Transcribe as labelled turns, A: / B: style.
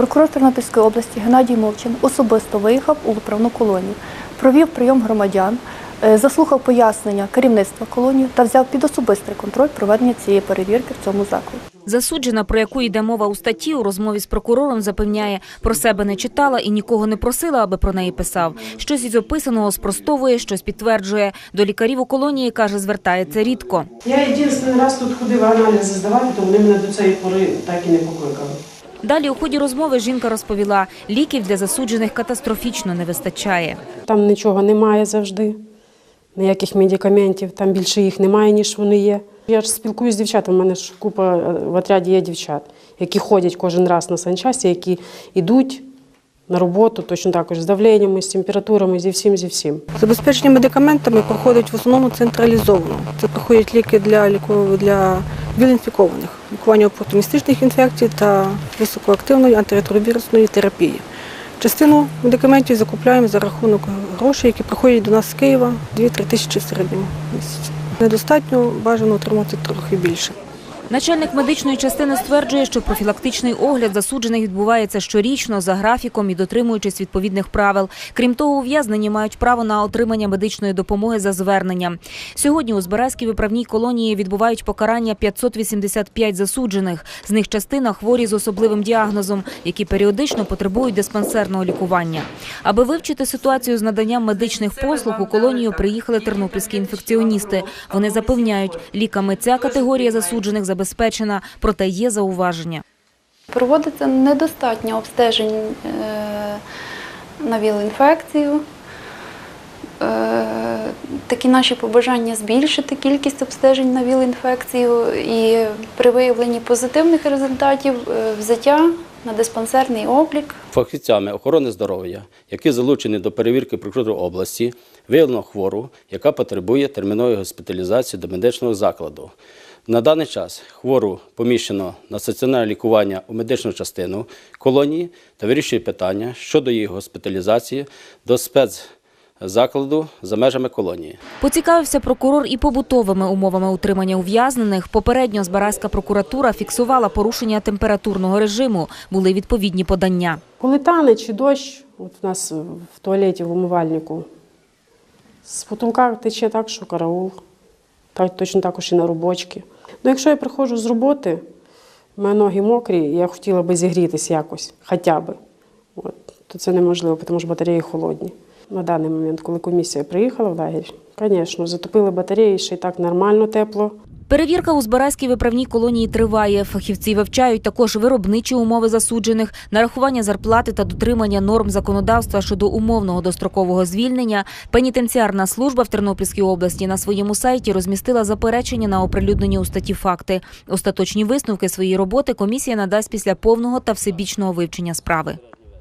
A: Прокурор Тернопільської області Геннадій Мовчин особисто виїхав у виправну колонію, провів прийом громадян, е, заслухав пояснення керівництва колонії та взяв під особистий контроль проведення цієї перевірки в цьому закладі.
B: Засуджена, про яку йде мова у статті, у розмові з прокурором запевняє, про себе не читала і нікого не просила, аби про неї писав. Щось із описаного спростовує, щось підтверджує. До лікарів у колонії, каже, звертається рідко.
C: Я єдиний раз тут ходила аналізи здавати, то вони мене до цієї пори так і не покликали.
B: Далі у ході розмови жінка розповіла, ліків для засуджених катастрофічно не вистачає.
C: Там нічого немає завжди, ніяких медикаментів, там більше їх немає, ніж вони є. Я ж спілкуюся з дівчатами, у мене ж купа е, в отряді є дівчат, які ходять кожен раз на санчасті, які йдуть на роботу, точно також з давленнями, з температурами, зі всім, зі всім.
D: Забезпечення медикаментами проходить в основному централізовано. Це проходять ліки для ліку для вілінфікованих, лікування опортуністичних інфекцій та високоактивної антиретровірусної терапії. Частину медикаментів закупляємо за рахунок грошей, які приходять до нас з Києва 2-3 тисячі в середньому місяці. Недостатньо бажано отримати трохи більше.
B: Начальник медичної частини стверджує, що профілактичний огляд засуджених відбувається щорічно за графіком і дотримуючись відповідних правил. Крім того, ув'язнені мають право на отримання медичної допомоги за зверненням. Сьогодні у Збаразькій виправній колонії відбувають покарання 585 засуджених. З них частина хворі з особливим діагнозом, які періодично потребують диспансерного лікування. Аби вивчити ситуацію з наданням медичних послуг, у колонію приїхали тернопільські інфекціоністи. Вони запевняють, ліками ця категорія засуджених забезпечена, проте є зауваження.
A: Проводиться недостатньо обстежень е, на ВІЛ-інфекцію. Е, Такі наші побажання збільшити кількість обстежень на ВІЛ-інфекцію і при виявленні позитивних результатів е, взяття на диспансерний облік.
E: Фахівцями охорони здоров'я, які залучені до перевірки прокурора області, виявлено хвору, яка потребує термінової госпіталізації до медичного закладу. На даний час хвору поміщено на стаціонарне лікування у медичну частину колонії та вирішує питання щодо її госпіталізації до спецзакладу за межами колонії.
B: Поцікавився прокурор і побутовими умовами утримання ув'язнених. Попередньо Збаразька прокуратура фіксувала порушення температурного режиму. Були відповідні подання.
C: Коли тане чи дощ, от у нас в туалеті, в умивальнику, з потолка тече так, що караул, так, точно також і на робочки. Ну, якщо я приходжу з роботи, в мене ноги мокрі, і я хотіла би зігрітися якось, хоча б, от, то це неможливо, тому що батареї холодні. На даний момент, коли комісія приїхала в лагерь, звісно, затопили батареї, ще й так нормально тепло.
B: Перевірка у Збаразькій виправній колонії триває. Фахівці вивчають також виробничі умови засуджених, нарахування зарплати та дотримання норм законодавства щодо умовного дострокового звільнення. Пенітенціарна служба в Тернопільській області на своєму сайті розмістила заперечення на оприлюднені у статті факти. Остаточні висновки своєї роботи комісія надасть після повного та всебічного вивчення справи.